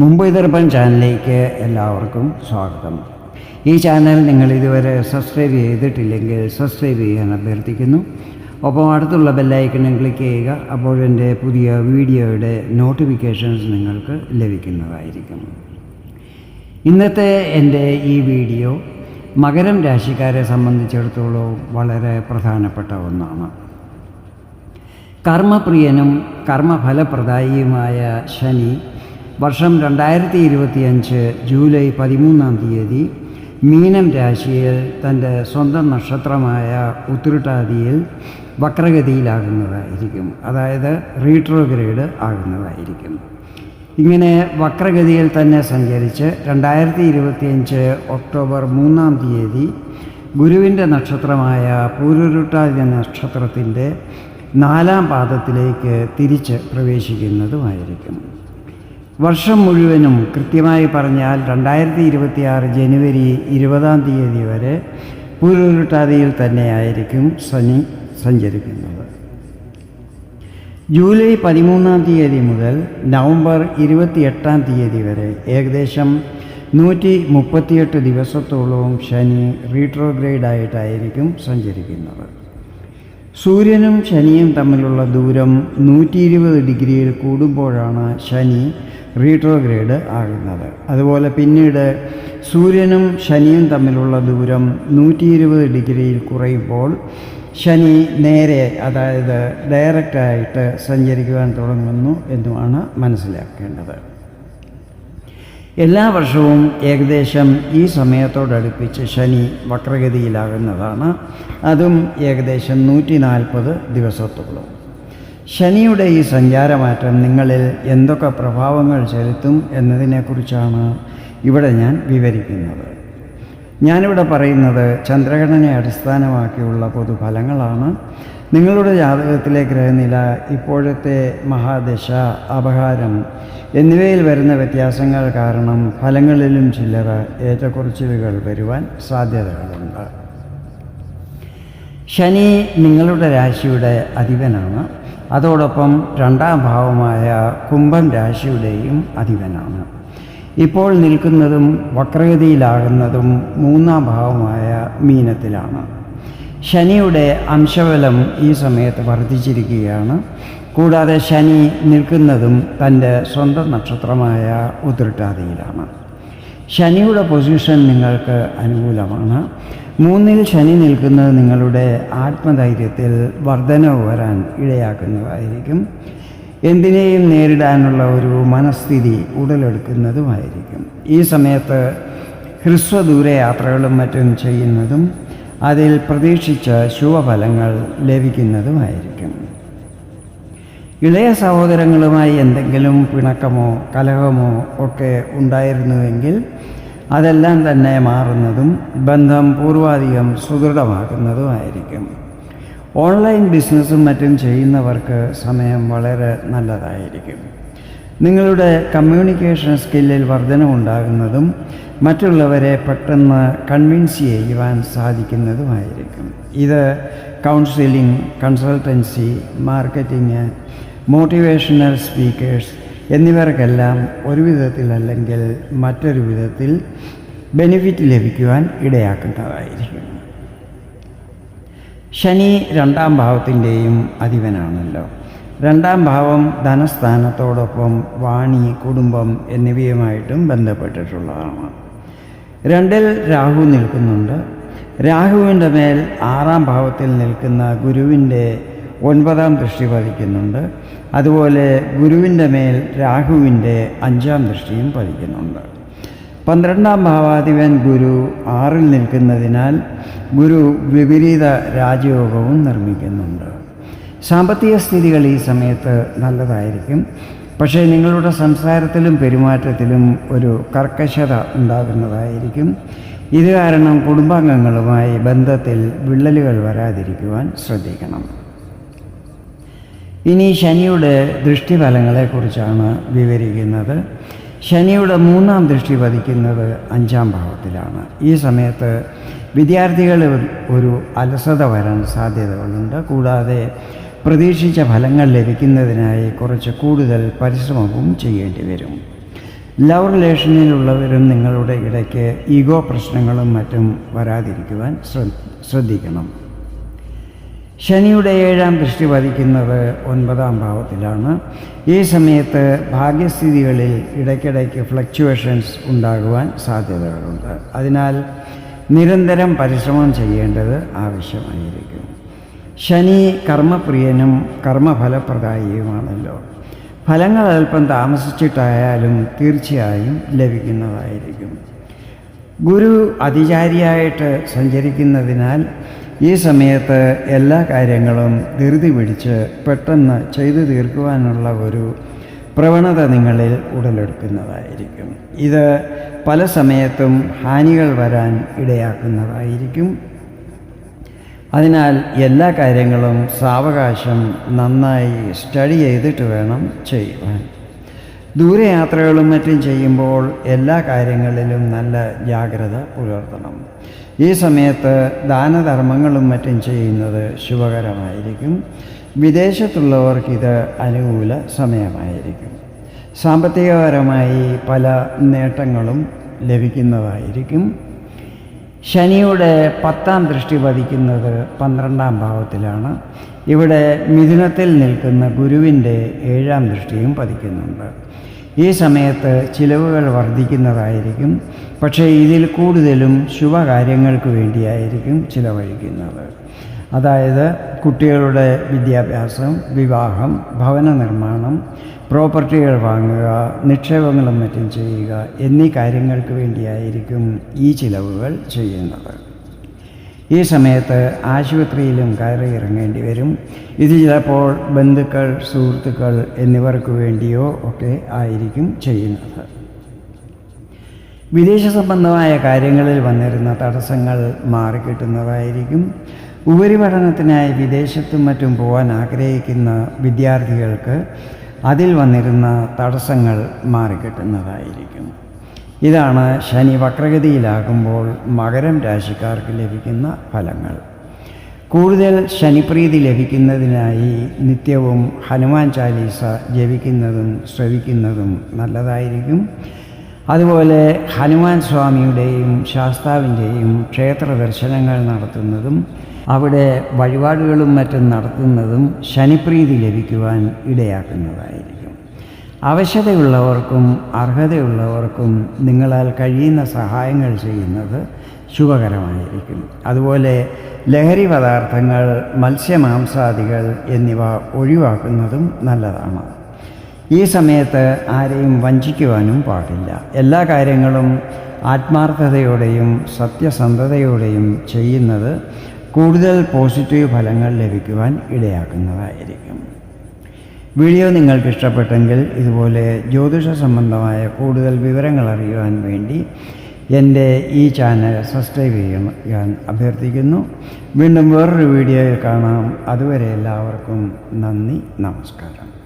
മുംബൈ ദർപ്പൺ ചാനലിലേക്ക് എല്ലാവർക്കും സ്വാഗതം. ഈ ചാനൽ നിങ്ങൾ ഇതുവരെ സബ്സ്ക്രൈബ് ചെയ്തിട്ടില്ലെങ്കിൽ സബ്സ്ക്രൈബ് ചെയ്യാൻ അഭ്യർത്ഥിക്കുന്നു. ഒപ്പം അടുത്തുള്ള ബെല്ലൈക്കണും ക്ലിക്ക് ചെയ്യുക അപ്പോൾ എന്റെ പുതിയ വീഡിയോയുടെ നോട്ടിഫിക്കേഷൻസ് നിങ്ങൾക്ക് ലഭിക്കുന്നതായിരിക്കും. ഇന്നത്തെ എന്റെ ഈ വീഡിയോ മകരം രാശിക്കാരെ സംബന്ധിച്ചിടത്തോളം വളരെ പ്രധാനപ്പെട്ട ഒന്നാണ്. കർമ്മപ്രിയനും കർമ്മഫലപ്രദായിയുമായ ശനി വർഷം രണ്ടായിരത്തി ഇരുപത്തിയഞ്ച് ജൂലൈ പതിമൂന്നാം തീയതി മീനം രാശിയിൽ തന്റെ സ്വന്തം നക്ഷത്രമായ ഉത്തിരുട്ടാതിയിൽ വക്രഗതിയിലാകുന്നതായിരിക്കും. അതായത് റീട്രോഗ്രേഡ് ആകുന്നതായിരിക്കും. ഇങ്ങനെ വക്രഗതിയിൽ തന്നെ സഞ്ചരിച്ച് രണ്ടായിരത്തി ഇരുപത്തിയഞ്ച് ഒക്ടോബർ മൂന്നാം തീയതി ഗുരുവിന്റെ നക്ഷത്രമായ പൂരുരുട്ടാതി നക്ഷത്രത്തിന്റെ നാലാം പാദത്തിലേക്ക് തിരിച്ച് പ്രവേശിക്കുന്നതുമായിരിക്കും. വർഷം മുഴുവനും കൃത്യമായി പറഞ്ഞാൽ രണ്ടായിരത്തി ഇരുപത്തിയാറ് ജനുവരി ഇരുപതാം തീയതി വരെ പൂരുരുട്ടാതിയിൽ തന്നെയായിരിക്കും ശനി സഞ്ചരിക്കുന്നത്. ജൂലൈ പതിമൂന്നാം തീയതി മുതൽ നവംബർ ഇരുപത്തിയെട്ടാം തീയതി വരെ ഏകദേശം നൂറ്റി മുപ്പത്തിയെട്ട് ദിവസത്തോളവും ശനി റീട്രോഗ്രേഡായിട്ടായിരിക്കും സഞ്ചരിക്കുന്നത്. സൂര്യനും ശനിയും തമ്മിലുള്ള ദൂരം നൂറ്റി ഇരുപത് ഡിഗ്രിയിൽ കൂടുമ്പോഴാണ് ശനി റീട്രോഗ്രേഡ് ആകുന്നത്. അതുപോലെ പിന്നീട് സൂര്യനും ശനിയും തമ്മിലുള്ള ദൂരം നൂറ്റി ഇരുപത് ഡിഗ്രിയിൽ കുറയുമ്പോൾ ശനി നേരെ അതായത് ഡയറക്റ്റായിട്ട് സഞ്ചരിക്കുവാൻ തുടങ്ങുന്നു എന്നുമാണ് മനസ്സിലാക്കേണ്ടത്. എല്ലാ വർഷവും ഏകദേശം ഈ സമയത്തോടടുപ്പിച്ച് ശനി വക്രഗതിയിലാകുന്നതാണ്. അതും ഏകദേശം നൂറ്റി നാൽപ്പത് ദിവസത്തോളം. ശനിയുടെ ഈ സഞ്ചാരമാറ്റം നിങ്ങളിൽ എന്തൊക്കെ പ്രഭാവങ്ങൾ ചെലുത്തും എന്നതിനെക്കുറിച്ചാണ് ഇവിടെ ഞാൻ വിവരിക്കുന്നത്. ഞാനിവിടെ പറയുന്നത് ചന്ദ്രഘടനയെ അടിസ്ഥാനമാക്കിയുള്ള പൊതുഫലങ്ങളാണ്. നിങ്ങളുടെ ജാതകത്തിലെ ഗ്രഹനില ഇപ്പോഴത്തെ മഹാദശ അപഹാരം എന്നിവയിൽ വരുന്ന വ്യത്യാസങ്ങൾ കാരണം ഫലങ്ങളിലും ചില്ലറ ഏറ്റക്കുറച്ചിലുകൾ വരുവാൻ സാധ്യതകളുണ്ട്. ശനി നിങ്ങളുടെ രാശിയുടെ അധിപനാണ്. അതോടൊപ്പം രണ്ടാം ഭാവമായ കുംഭം രാശിയുടെയും അധിപനാണ്. ഇപ്പോൾ നിൽക്കുന്നതും വക്രഗതിയിലാകുന്നതും മൂന്നാം ഭാവമായ മീനത്തിലാണ്. ശനിയുടെ അംശബലം ഈ സമയത്ത് വർദ്ധിച്ചിരിക്കുകയാണ്. കൂടാതെ ശനി നിൽക്കുന്നതും തന്റെ സ്വന്തം നക്ഷത്രമായ ഉതിർട്ടാതിയിലാണ് ശനിയുടെ പൊസിഷൻ നിങ്ങൾക്ക് അനുകൂലമാണ്. മൂന്നിൽ ശനി നിൽക്കുന്നത് നിങ്ങളുടെ ആത്മധൈര്യത്തിൽ വർധനവ് വരാൻ ഇടയാക്കുന്നതായിരിക്കും. എന്തിനേയും നേരിടാനുള്ള ഒരു മനസ്ഥിതി ഉടലെടുക്കുന്നതുമായിരിക്കും. ഈ സമയത്ത് ഹ്രസ്വദൂര യാത്രകളും മറ്റും ചെയ്യുന്നതും അതിൽ പ്രതീക്ഷിച്ച ശുഭഫലങ്ങൾ ലഭിക്കുന്നതുമായിരിക്കും. ഇളയ സഹോദരങ്ങളുമായി എന്തെങ്കിലും പിണക്കമോ കലഹമോ ഒക്കെ ഉണ്ടായിരുന്നുവെങ്കിൽ അതെല്ലാം തന്നെ മാറുന്നതും ബന്ധം പൂർവാധികം സുദൃഢമാക്കുന്നതുമായിരിക്കും ഓൺലൈൻ ബിസിനസ്സും മറ്റും ചെയ്യുന്നവർക്ക് സമയം വളരെ നല്ലതായിരിക്കും. നിങ്ങളുടെ കമ്മ്യൂണിക്കേഷൻ സ്കില്ലിൽ വർധനമുണ്ടാകുന്നതും മറ്റുള്ളവരെ പെട്ടെന്ന് കൺവിൻസ് ചെയ്യുവാൻ സാധിക്കുന്നതുമായിരിക്കും. ഇത് counselling consultancy marketing motivational speakers എന്നിവർക്കെല്ലാം ഒരു വിധത്തിൽ അല്ലെങ്കിൽ മറ്റൊരു വിധത്തിൽ ബെനിഫിറ്റ് ലഭിക്കുവാൻ ഇടയാക്കുന്നതായിരിക്കും ശനി രണ്ടാം ഭാവത്തിന്റെയും അധിപനാണല്ലോ. രണ്ടാം ഭാവം ധനസ്ഥാനത്തോടൊപ്പം വാണി കുടുംബം എന്നിവയുമായിട്ടും ബന്ധപ്പെട്ടിട്ടുള്ളതാണ്. രണ്ടിൽ രാഹു നിൽക്കുന്നുണ്ട്. രാഹുവിന്റെ മേൽ ആറാം ഭാവത്തിൽ നിൽക്കുന്ന ഗുരുവിന്റെ ഒൻപതാം ദൃഷ്ടി പതിക്കുന്നുണ്ട്. അതുപോലെ ഗുരുവിന്റെ മേൽ രാഹുവിന്റെ അഞ്ചാം ദൃഷ്ടിയും പതിക്കുന്നുണ്ട്. പന്ത്രണ്ടാം ഭാവാധിപൻ ഗുരു ആറിൽ നിൽക്കുന്നതിനാൽ ഗുരു വിപരീത രാജയോഗവും നിർമ്മിക്കുന്നുണ്ട്. സാമ്പത്തിക സ്ഥിതികൾ ഈ സമയത്ത് നല്ലതായിരിക്കും. പക്ഷേ നിങ്ങളുടെ സംസാരത്തിലും പെരുമാറ്റത്തിലും ഒരു കർക്കശത ഉണ്ടാകുന്നതായിരിക്കും. ഇത് കാരണം കുടുംബാംഗങ്ങളുമായി ബന്ധത്തിൽ വിള്ളലുകൾ വരാതിരിക്കുവാൻ ശ്രദ്ധിക്കണം. ഇനി ശനിയുടെ ദൃഷ്ടിഫലങ്ങളെക്കുറിച്ചാണ് വിവരിക്കുന്നത്. ശനിയുടെ മൂന്നാം ദൃഷ്ടി പതിക്കുന്നത് അഞ്ചാം ഭാവത്തിലാണ്. ഈ സമയത്ത് വിദ്യാർത്ഥികൾ ഒരു അലസത വരാൻ സാധ്യതകളുണ്ട്. കൂടാതെ പ്രതീക്ഷിച്ച ഫലങ്ങൾ ലഭിക്കുന്നതിനായി കുറച്ച് കൂടുതൽ പരിശ്രമവും ചെയ്യേണ്ടി വരും. ലവ് റിലേഷനിലുള്ളവരും നിങ്ങളുടെ ഇടയ്ക്ക് ഈഗോ പ്രശ്നങ്ങളും മറ്റും വരാതിരിക്കുവാൻ ശ്രദ്ധിക്കണം. ശനിയുടെ ഏഴാം ദൃഷ്ടി പതിക്കുന്നത് ഒൻപതാം ഭാവത്തിലാണ്. ഈ സമയത്ത് ഭാഗ്യസ്ഥിതികളിൽ ഇടയ്ക്കിടയ്ക്ക് ഫ്ലക്ച്വേഷൻസ് ഉണ്ടാകുവാൻ സാധ്യതകളുണ്ട്. അതിനാൽ നിരന്തരം പരിശ്രമം ചെയ്യേണ്ടത് ആവശ്യമായിരിക്കും. ശനി കർമ്മപ്രിയനും കർമ്മഫലപ്രദായിയുമാണല്ലോ. ഫലങ്ങൾ അല്പം താമസിച്ചിട്ടായാലും തീർച്ചയായും ലഭിക്കുന്നതായിരിക്കും. ഗുരു അതിചാരിയായിട്ട് സഞ്ചരിക്കുന്നതിനാൽ ഈ സമയത്ത് എല്ലാ കാര്യങ്ങളും ധൃതി പിടിച്ച് പെട്ടെന്ന് ചെയ്തു തീർക്കുവാനുള്ള ഒരു പ്രവണത നിങ്ങളിൽ ഉടലെടുക്കുന്നതായിരിക്കും. ഇത് പല സമയത്തും ഹാനികൾ വരാൻ ഇടയാക്കുന്നതായിരിക്കും. അതിനാൽ എല്ലാ കാര്യങ്ങളും സാവകാശം നന്നായി സ്റ്റഡി ചെയ്തിട്ട് വേണം ചെയ്യുവാൻ. ദൂരയാത്രകളും മറ്റും ചെയ്യുമ്പോൾ എല്ലാ കാര്യങ്ങളിലും നല്ല ജാഗ്രത പുലർത്തണം. ഈ സമയത്ത് ദാനധർമ്മങ്ങളും മറ്റും ചെയ്യുന്നത് ശുഭകരമായിരിക്കും. വിദേശത്തുള്ളവർക്കിത് അനുകൂല സമയമായിരിക്കും. സാമ്പത്തികപരമായി പല നേട്ടങ്ങളും ലഭിക്കുന്നതായിരിക്കും. ശനിയുടെ പത്താം ദൃഷ്ടി പതിക്കുന്നത് പന്ത്രണ്ടാം ഭാവത്തിലാണ്. ഇവിടെ മിഥുനത്തിൽ നിൽക്കുന്ന ഗുരുവിന്റെ ഏഴാം ദൃഷ്ടിയും പതിക്കുന്നുണ്ട്. ഈ സമയത്ത് ചിലവുകൾ വർദ്ധിക്കുന്നതായിരിക്കും. പക്ഷേ ഇതിൽ കൂടുതലും ശുഭകാര്യങ്ങൾക്ക് വേണ്ടിയായിരിക്കും ചിലവഴിക്കുന്നത്. അതായത് കുട്ടികളുടെ വിദ്യാഭ്യാസം വിവാഹം ഭവന നിർമ്മാണം പ്രോപ്പർട്ടികൾ വാങ്ങുക നിക്ഷേപങ്ങളും മറ്റും ചെയ്യുക എന്നീ കാര്യങ്ങൾക്ക് വേണ്ടിയായിരിക്കും ഈ ചിലവുകൾ ചെയ്യുന്നത്. ഈ സമയത്ത് ആശുപത്രിയിലും കയറി ഇറങ്ങേണ്ടി വരും. ഇത് ചിലപ്പോൾ ബന്ധുക്കൾ സുഹൃത്തുക്കൾ എന്നിവർക്ക് വേണ്ടിയോ ഒക്കെ ആയിരിക്കും ചെയ്യുന്നത്. വിദേശ സംബന്ധമായ കാര്യങ്ങളിൽ വന്നിരുന്ന തടസ്സങ്ങൾ മാറിക്കിട്ടുന്നതായിരിക്കും. ഉപരിപഠനത്തിനായി വിദേശത്തും മറ്റും പോകാൻ ആഗ്രഹിക്കുന്ന വിദ്യാർത്ഥികൾക്ക് അതിൽ വന്നിരുന്ന തടസ്സങ്ങൾ മാറിക്കിട്ടുന്നതായിരിക്കും. ഇതാണ് ശനി വക്രഗതിയിലാകുമ്പോൾ മകരം രാശിക്കാർക്ക് ലഭിക്കുന്ന ഫലങ്ങൾ. കൂടുതൽ ശനിപ്രീതി ലഭിക്കുന്നതിനായി നിത്യവും ഹനുമാൻ ചാലീസ ജപിക്കുന്നതും ശ്രവിക്കുന്നതും നല്ലതായിരിക്കും. അതുപോലെ ഹനുമാൻ സ്വാമിയുടെയും ശാസ്താവിന്റെയും ക്ഷേത്ര ദർശനങ്ങൾ നടത്തുന്നതും അവിടെ വഴിപാടുകളും മറ്റും നടത്തുന്നതും ശനിപ്രീതി ലഭിക്കുവാൻ ഇടയാക്കുന്നതായിരിക്കും. ആവശ്യതയുള്ളവർക്കും അർഹതയുള്ളവർക്കും നിങ്ങളാൽ കഴിയുന്ന സഹായങ്ങൾ ചെയ്യുന്നത് ശുഭകരമായിരിക്കും. അതുപോലെ ലഹരി പദാർത്ഥങ്ങൾ മത്സ്യമാംസാദികൾ എന്നിവ ഒഴിവാക്കുന്നതും നല്ലതാണ്. ഈ സമയത്ത് ആരെയും വഞ്ചിക്കുവാനും പാടില്ല. എല്ലാ കാര്യങ്ങളും ആത്മാർത്ഥതയോടെയും സത്യസന്ധതയോടെയും ചെയ്യുന്നത് കൂടുതൽ പോസിറ്റീവ് ഫലങ്ങൾ ലഭിക്കുവാൻ ഇടയാക്കുന്നതായിരിക്കും. വീഡിയോ നിങ്ങൾക്ക് ഇഷ്ടപ്പെട്ടെങ്കിൽ ഇതുപോലെ ജ്യോതിഷ സംബന്ധമായ കൂടുതൽ വിവരങ്ങൾ അറിയുവാൻ വേണ്ടി എന്റെ ഈ ചാനൽ സബ്സ്ക്രൈബ് ചെയ്യാൻ അഭ്യർത്ഥിക്കുന്നു. വീണ്ടും വേറൊരു വീഡിയോയിൽ കാണാം. അതുവരെ എല്ലാവർക്കും നന്ദി നമസ്കാരം.